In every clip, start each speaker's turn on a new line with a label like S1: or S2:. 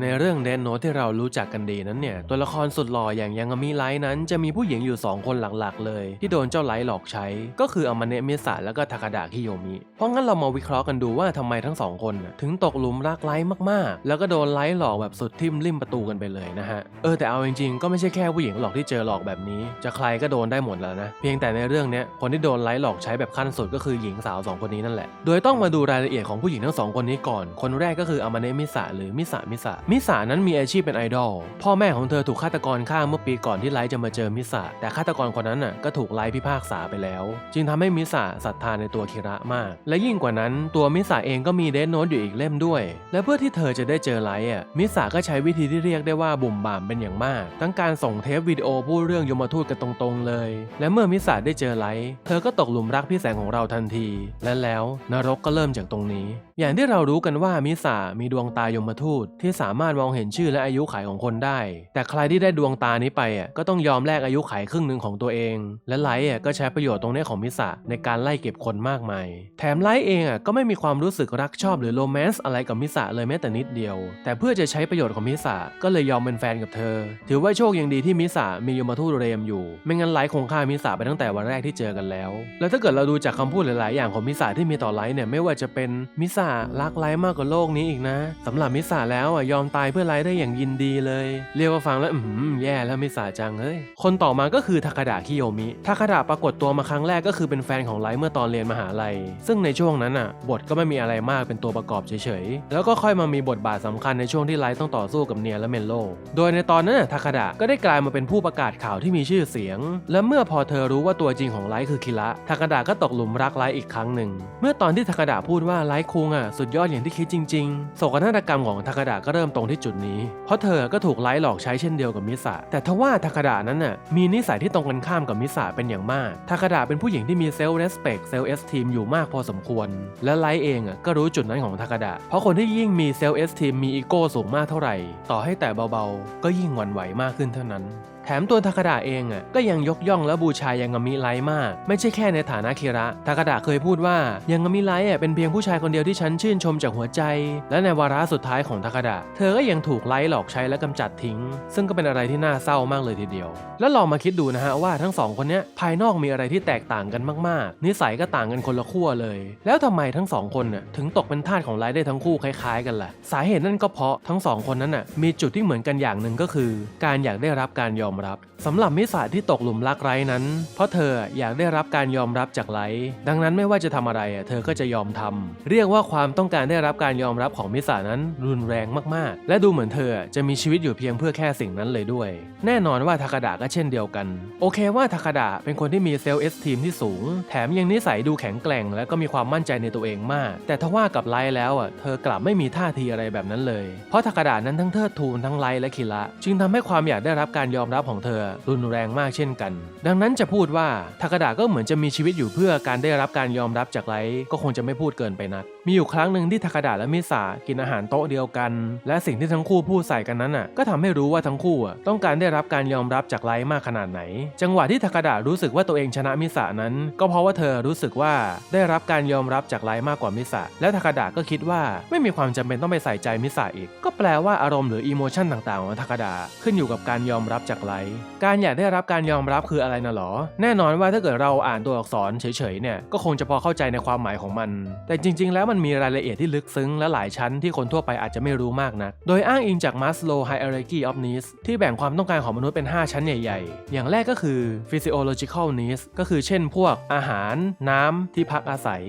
S1: ในเรื่องเดนโนที่เรารู้จักกันดีนั้นเนี่ย ตัวละครสุดหล่ออย่างยังมิไลท์นั้นจะมีผู้หญิงอยู่ 2 คนหลักๆ เลย ที่โดนเจ้าไลท์หลอกใช้ ก็คืออามาเนะมิสะแล้วก็ทาคาดะคิโยมิ เพราะงั้นเรามาวิเคราะห์กันดูว่าทำไมทั้งสองคนถึงตกหลุมรักไลท์มากๆ แล้วก็โดนไลท์หลอกแบบสุดทิ่มริมประตูกันไปเลยนะฮะ เออแต่เอาจริงๆก็ไม่ใช่แค่ผู้หญิงหลอกที่เจอหลอกแบบนี้ จะใครก็โดนได้หมดแล้วนะ เพียงแต่ในเรื่องเนี้ยคนที่โดนไลท์หลอกใช้แบบขั้นสุดก็คือหญิงสาวสองคนนี้นั่นแหละ โดยต้องมาดูรายละเอียดของผู้หญิงทั้งสองคนนี้ก่อน คนแรกก็คืออมาเนะมิสะหรือมิสะมิสะมิสะนั้นมีอาชีพเป็นไอดอล พ่อแม่ของเธอถูกฆาตกรฆ่าเมื่อปีก่อนที่ไลท์จะมาเจอมิสะแต่ฆาตกรคนนั้นน่ะก็ถูกไลท์พิพากษาไปแล้ว จึงทำให้มิสะศรัทธาในตัวคิระมาก และยิ่งกว่านั้นตัวมิสะเองก็มีเดนโนตอยู่อีกเล่มด้วย และเพื่อที่เธอจะได้เจอไลท์อะมิสะก็ใช้วิธีที่เรียกได้ว่าบุ่มบ่ามเป็นอย่างมาก ทั้งการส่งเทปวิดีโอพูดเรื่องยมทูตกันตรงๆเลย และเมื่อมิสะได้เจอไลท์เธอก็ตกหลุมรักพี่แสงของเราทันที และแล้วนรกก็เริ่มจากตรงนี้ อย่างที่เรารู้กันว่ามิสะมีดวงตายมทูตที่สาามารถมองเห็นชื่อและอายุขัยของคนได้ แต่ใครที่ได้ดวงตานี้ไปอะก็ต้องยอมแลกอายุขัยครึ่งหนึ่งของตัวเอง และไลท์อะก็ใช้ประโยชน์ตรงนี้ของมิสะในการไล่เก็บคนมากมาย แถมไลท์เองอะก็ไม่มีความรู้สึกรักชอบหรือโรแมนต์อะไรกับมิสะเลยแม้แต่นิดเดียว แต่เพื่อจะใช้ประโยชน์ของมิสะก็เลยยอมเป็นแฟนกับเธอ ถือว่าโชคยังดีที่มิสะมียมทูตเรมอยู่ ไม่งั้นไลท์คงฆ่ามิสะไปตั้งแต่วันแรกที่เจอกันแล้ว แล้วถ้าเกิดเราดูจากคำพูดหลายๆ อย่างของมิสะที่มีต่อไลท์เนี่ยไม่ว่าจะเป็นมิสะรักไลท์มากกว่าโลกนี้อีกนะสำหรับมิสะแล้วอะยอมตายเพื่อไลท์ได้อย่างยินดีเลย เรียกว่าฟังแล้วอืมแย่แล้วไมิสะจังเฮ้ย คนต่อมาก็คือทาคาดะคิโยมิทาคาดะปรากฏตัวมาครั้งแรกก็คือเป็นแฟนของไลท์เมื่อตอนเรียนมหาลัย ซึ่งในช่วงนั้นอะ บทก็ไม่มีอะไรมากเป็นตัวประกอบเฉยๆ แล้วก็ค่อยมามีบทบาทสำคัญในช่วงที่ไลท์ต้องต่อสู้กับเนียและเมนโล โดยในตอนนั้นน่ะทาคาดะก็ได้กลายมาเป็นผู้ประกาศข่าวที่มีชื่อเสียง และเมื่อพอเธอรู้ว่าตัวจริงของไลท์คือคิระทาคาดะก็ตกหลุมรักไลท์อีกครั้งหนึ่ง เมื่อตอนที่ทาคาดะพูดว่าไลท์คุงอะสุดยอดอย่างที่คิดจริง ๆ โศกนาฏกรรมของทาคาดะก็เริ่มตรงที่จุดนี้ เพราะเธอก็ถูกไล่หลอกใช้เช่นเดียวกับมิสะแต่ทว่าทากาดะนั้นน่ะมีนิสัยที่ตรงกันข้ามกับมิสะเป็นอย่างมากทากาดะเป็นผู้หญิงที่มีเซลล์เรสเพคเซลล์เอสทีมอยู่มากพอสมควร และไล่เองอะก็รู้จุดนั้นของทากาดะเพราะคนที่ยิ่งมีเซลล์เอสทีมมีอีโก้สูงมากเท่าไหร่ ต่อให้แต่เบาๆ ก็ยิ่งหวั่นไหวมากขึ้นเท่านั้นแถมตัวทาคาดะเองอะก็ยังยกย่องและบูชายังามิไลมาก ไม่ใช่แค่ในฐานะคิระทาคาดะเคยพูดว่ายังามิไลอะเป็นเพียงผู้ชายคนเดียวที่ฉันชื่นชมจากหัวใจ และในวาระสุดท้ายของทาคาดะเธอก็ยังถูกไลหลอกใช้และกำจัดทิ้ง ซึ่งก็เป็นอะไรที่น่าเศร้ามากเลยทีเดียว แล้วลองมาคิดดูนะฮะว่าทั้งสองคนนี้ภายนอกมีอะไรที่แตกต่างกันมากๆ นิสัยก็ต่างกันคนละขั้วเลย แล้วทำไมทั้งสองคนน่ะถึงตกเป็นทาสของไลได้ทั้งคู่คล้ายๆ กันล่ะ สาเหตุนั่นก็เพราะทั้งสองคนนั้นน่ะมีจุดที่เหมือนกันอย่างหนึ่งก็คือ การอยากได้รับการยอมรับสำหรับมิสาที่ตกหลุมรักไร้นั้น เพราะเธออยากได้รับการยอมรับจากไลท์ดังนั้นไม่ว่าจะทำอะไรเธอก็จะยอมทำเรียกว่าความต้องการได้รับการยอมรับของมิสานั้นรุนแรงมากๆ และดูเหมือนเธอจะมีชีวิตอยู่เพียงเพื่อแค่สิ่งนั้นเลยด้วย แน่นอนว่าทาคาดะก็เช่นเดียวกัน โอเคว่าทาคาดะเป็นคนที่มีเซลล์เอสทีมที่สูง แถมยังนิสัยดูแข็งแกร่ง และก็มีความมั่นใจในตัวเองมาก แต่ทว่ากับไลแล้วอะเธอกลับไม่มีท่าทีอะไรแบบนั้นเลย เพราะทาคาดะนั้นทั้งเทิดทูนทั้งไลและคิระจึงทำให้ความอยากได้รับการยอมรับของเธอรุนแรงมากเช่นกัน ดังนั้นจะพูดว่าทาคาดะก็เหมือนจะมีชีวิตอยู่เพื่อการได้รับการยอมรับจากไลท์ก็คงจะไม่พูดเกินไปนัก มีอยู่ครั้งหนึ่งที่ทาคาดะและมิสากินอาหารโต๊ะเดียวกัน และสิ่งที่ทั้งคู่พูดใส่กันนั้นน่ะก็ทำให้รู้ว่าทั้งคู่ต้องการได้รับการยอมรับจากไลท์มากขนาดไหน จังหวะที่ทาคาดะรู้สึกว่าตัวเองชนะมิสานั้น ก็เพราะว่าเธอรู้สึกว่าได้รับการยอมรับจากไลท์มากกว่ามิสาและทาคาดะก็คิดว่าไม่มีความจำเป็นต้องไปใส่ใจมิสาอีก ก็แปลว่าอารมณ์หรืออีโมชันต่างๆของทาคาดะขึ้นอยู่กับการยอมรับจากไลท์การอยากได้รับการยอมรับคืออะไรนะหรอ แน่นอนว่าถ้าเกิดเราอ่านตัวอักษรเฉยๆเนี่ยก็คงจะพอเข้าใจในความหมายของมัน แต่จริง ๆ แล้วมันมีรายละเอียดที่ลึกซึ้งและหลายชั้นที่คนทั่วไปอาจจะไม่รู้มากนัก โดยอ้างอิงจาก Maslow Hierarchy of Needs ที่แบ่งความต้องการของมนุษย์เป็น 5 ชั้นใหญ่ๆ อย่างแรกก็คือ physiological needs ก็คือเช่นพวกอาหาร น้ำ ที่พักอาศัย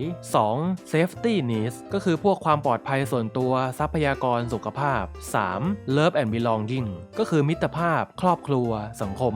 S1: 2. safety needs ก็คือพวกความปลอดภัยส่วนตัว ทรัพยากร สุขภาพ 3. love and belonging ก็คือมิตรภาพ ครอบครัวสังคม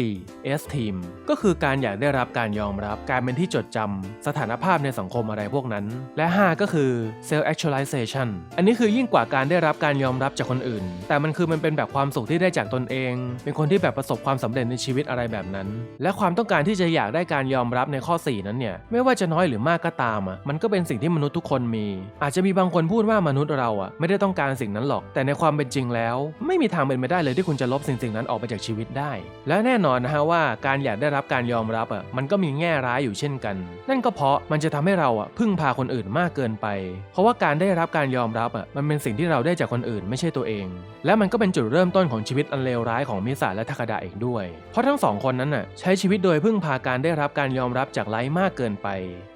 S1: 4. esteem ก็คือการอยากได้รับการยอมรับ การเป็นที่จดจำสถานภาพในสังคมอะไรพวกนั้น และ 5 ก็คือ self actualization อันนี้คือยิ่งกว่าการได้รับการยอมรับจากคนอื่น แต่มันคือมันเป็นแบบความสุขที่ได้จากตนเอง เป็นคนที่แบบประสบความสำเร็จในชีวิตอะไรแบบนั้น และความต้องการที่จะอยากได้การยอมรับในข้อ 4 นั้นเนี่ยไม่ว่าจะน้อยหรือมากก็ตามอะมันก็เป็นสิ่งที่มนุษย์ทุกคนมี อาจจะมีบางคนพูดว่ามนุษย์เราอะไม่ได้ต้องการสิ่งนั้นหรอก แต่ในความเป็นจริงแล้ว ไม่มีทางเป็นไปได้เลยที่คุณจะลบสิ่งสิ่งนั้นออกไปจากชีวิตวิตได้ และแน่นอนนะฮะว่าการอยากได้รับการยอมรับอะมันก็มีแง่ร้ายอยู่เช่นกัน นั่นก็เพราะมันจะทำให้เราอะพึ่งพาคนอื่นมากเกินไป เพราะว่าการได้รับการยอมรับอะมันเป็นสิ่งที่เราได้จากคนอื่นไม่ใช่ตัวเอง และมันก็เป็นจุดเริ่มต้นของชีวิตอันเลวร้ายของมิสาและทาคาดะเองด้วย เพราะทั้งสองคนนั้นน่ะใช้ชีวิตโดยพึ่งพาการได้รับการยอมรับจากไลท์มากเกินไป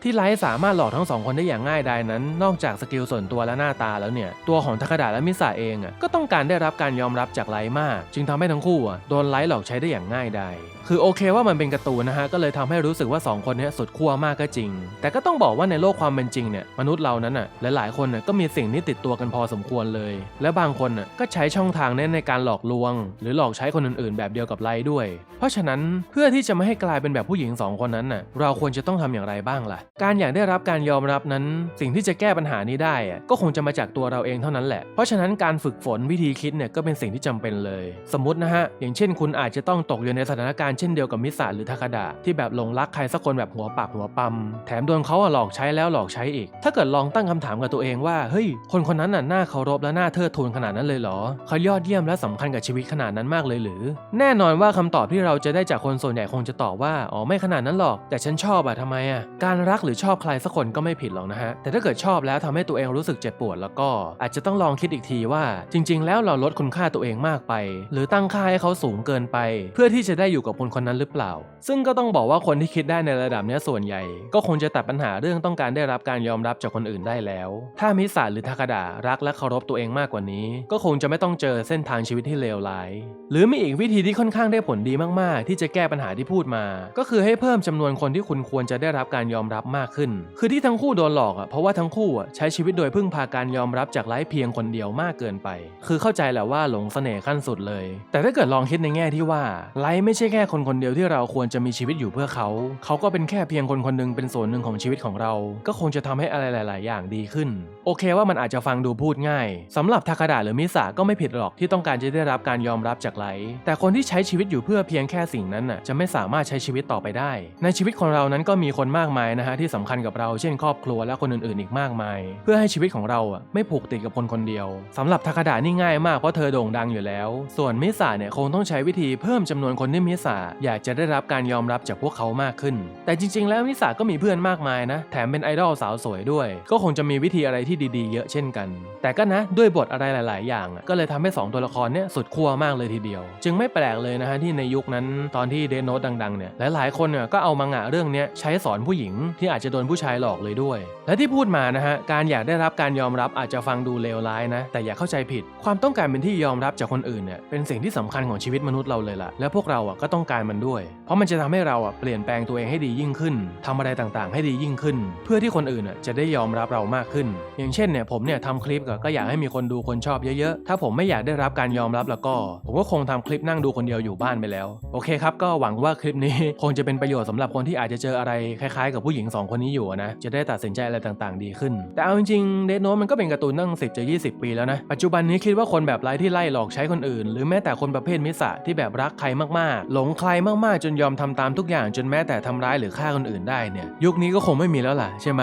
S1: ที่ไลท์สามารถหลอกทั้งสองคนได้อย่างง่ายดายนั้น นอกจากสกิลส่วนตัวและหน้าตาแล้วเนี่ยตัวของทาคาดะและมิสาเองอะก็ต้องการได้รับการยอมรับจากไลท์มาก จึงทำให้ทั้งคู่อะโดนไลท์หลอกใช้ได้อย่างง่ายดายคือโอเคว่ามันเป็นการ์ตูนนะฮะก็เลยทำให้รู้สึกว่า 2 คนนี้สุดขั้วมากก็จริง แต่ก็ต้องบอกว่าในโลกความเป็นจริงเนี่ยมนุษย์เรานั้นอะหลายๆคนน่ะก็มีสิ่งนี้ติดตัวกันพอสมควรเลย และบางคนน่ะก็ใช้ช่องทางนี้ในการหลอกลวง หรือหลอกใช้คนอื่นๆ แบบเดียวกับไลท์ด้วย เพราะฉะนั้นเพื่อที่จะไม่ให้กลายเป็นแบบผู้หญิงสองคนนั้นน่ะเราควรจะต้องทำอย่างไรบ้างล่ะ การอยากได้รับการยอมรับนั้น สิ่งที่จะแก้ปัญหานี้ได้อะก็คงจะมาจากตัวเราเองเท่านั้นแหละเพราะฉะนั้นการฝึกฝนวิธีคิดเนี่ยก็เป็นสิ่งที่จำเป็นเลย สมมตินะฮะอย่างเช่นคุณอาจจะต้องตกอยู่ในสถานการณ์เช่นเดียวกับมิสาหรือทาคาดะที่แบบหลงรักใครสักคนแบบหัวปากหัวปั๊มแถมโดนเขาหลอกใช้แล้วหลอกใช้อีก ถ้าเกิดลองตั้งคำถามกับตัวเองว่าเฮ้ยคนคนนั้นน่ะน่าเคารพและน่าเทิดทูนขนาดนั้นเลยเหรอเขายอดเยี่ยมและสำคัญกับชีวิตขนาดนั้นมากเลยหรือ แน่นอนว่าคำตอบที่เราจะได้จากคนส่วนใหญ่คงจะตอบว่าอ๋อไม่ขนาดนั้นหรอก แต่ฉันชอบอะทำไมอะการรักหรือชอบใครสักคนก็ไม่ผิดหรอกนะฮะแต่ถ้าเกิดชอบแล้วทำให้ตัวเองรู้สึกเจ็บปวดแล้วก็อาจจะต้องลองคิดอีกทีว่า จริง ๆ แล้วเราลดคุณค่าตัวเองมากไป หรือตั้งค่าให้เขาสูงเกินไป เพื่อที่จะได้อยู่กับคนคนนั้นหรือเปล่า ซึ่งก็ต้องบอกว่าคนที่คิดได้ในระดับนี้ส่วนใหญ่ ก็คงจะตัดปัญหาเรื่องต้องการได้รับการยอมรับจากคนอื่นได้แล้ว ถ้ามิสาหรือทาคาดะรักและเคารพตัวเองมากกว่านี้ ก็คงจะไม่ต้องเจอเส้นทางชีวิตที่เลวร้าย หรือมีอีกวิธีที่ค่อนข้างได้ผลดีมากๆ ที่จะแก้ปัญหาที่พูดมา ก็คือให้เพิ่มจำนวนคนที่คุณควรจะได้รับการยอมรับมากขึ้น คือที่ทั้งคู่โดนหลอกอะเพราะว่าทั้งคู่อะใช้ชีวิตโดยพึ่งพาการยอมรับจากไลฟ์เพียงคนเดียวมากเกินไป คือเข้าใจแหละว่าหลงเสน่ห์ขั้นสุดเลย แต่ถ้าเกิดลองคิดในแง่ที่ว่าไลฟ์ไม่ใช่แค่คนคนเดียวที่เราควรจะมีชีวิตอยู่เพื่อเขา เขาก็เป็นแค่เพียงคนคนหนึงเป็นส่วนหนึ่งของชีวิตของเรา ก็คงจะทำให้อะไรหลาย ๆ อย่างดีขึ้น โอเคว่ามันอาจจะฟังดูพูดง่ายสำหรับทาคาดะหรือมิสาก็ไม่ผิดหรอกที่ต้องการจะได้รับการยอมรับจากไลฟ์แต่คนที่ใช้ชีวิตอยู่เพื่อเพียงแค่สิ่งนั้นน่ะจะไม่สามารถใช้ชีวิตต่อไปได้ ในชีวิตของเรานั้นก็มีคนมากมายนะฮะที่สำคัญกับเราเช่นครอบครัวและคนอื่น ๆ อีกมากมาย เพื่อให้ชีวิตของเราอะไม่ผูกติดกับคนคนเดียวสำหรับทาคาดะนี่ง่ายมากเพราะเธอโด่งดังอยู่แล้ว ส่วนมิสาเนี่ยคงต้องใช้วิธีเพิ่มจำนวนคนที่มิสาอยากจะได้รับการยอมรับจากพวกเขามากขึ้น แต่จริง ๆ แล้วมิสาก็มีเพื่อนมากมายนะ แถมเป็นไอดอลสาวสวยด้วย ก็คงจะมีวิธีอะไรที่ดีๆ เยอะเช่นกัน แต่ก็นะด้วยบทอะไรหลาย ๆ อย่างอะก็เลยทำให้ 2 ตัวละครเนี่ยสุดขั้วมากเลยทีเดียว จึงไม่แปลกเลยนะฮะที่ในยุคนั้นตอนที่เดนโนตดังๆเนี่ยหลายๆคนเนี่ยก็เอามังงะเรื่องเนี้ยใช้สอนผู้หญิงที่อาจจะโดนผู้ชายหลอกเลยด้วย และที่พูดมานะฮะการอยากได้รับการยอมรับอาจจะฟังดูเลวร้ายนะ แต่อย่าเข้าใจผิด ความต้องการเป็นที่ยอมรับจากคนอื่นเนี่ยเป็นสิ่งที่สำคัญของชีวิตมมนุษย์เราเลยล่ะ และพวกเราอะก็ต้องการมันด้วย เพราะมันจะทำให้เราอะเปลี่ยนแปลงตัวเองให้ดียิ่งขึ้นทำอะไรต่างๆ ให้ดียิ่งขึ้น เพื่อที่คนอื่นอะจะได้ยอมรับเรามากขึ้น อย่างเช่นเนี่ยผมเนี่ยทำคลิปก็ก็อยากให้มีคนดูคนชอบเยอะๆ ถ้าผมไม่อยากได้รับการยอมรับแล้วก็ ผมก็คงทำคลิปนั่งดูคนเดียวอยู่บ้านไปแล้ว โอเคครับ ก็หวังว่าคลิปนี้คงจะเป็นประโยชน์สำหรับคนที่อาจจะเจออะไรคล้ายๆ กับผู้หญิงสองคนนี้อยู่นะ จะได้ตัดสินใจอะไรต่างๆ ดีขึ้น แต่เอาจริงๆเดนโนมันก็เป็นการ์ตูนตั้ง 10จะ20 ปีแล้วนะ ปัจจุบันนี้คิดว่าคนแบบไร้ที่ไล่หลอกใช้คนอื่น หรือแม้แต่คนประเภทมิสะที่แบบรักใครมากๆ หลงใครมากๆ จนยอมทำตามทุกอย่างจนแม้แต่ทำร้ายหรือฆ่าคนอื่นได้เนี่ย ยุคนี้ก็คงไม่มีแล้วล่ะใช่ไหม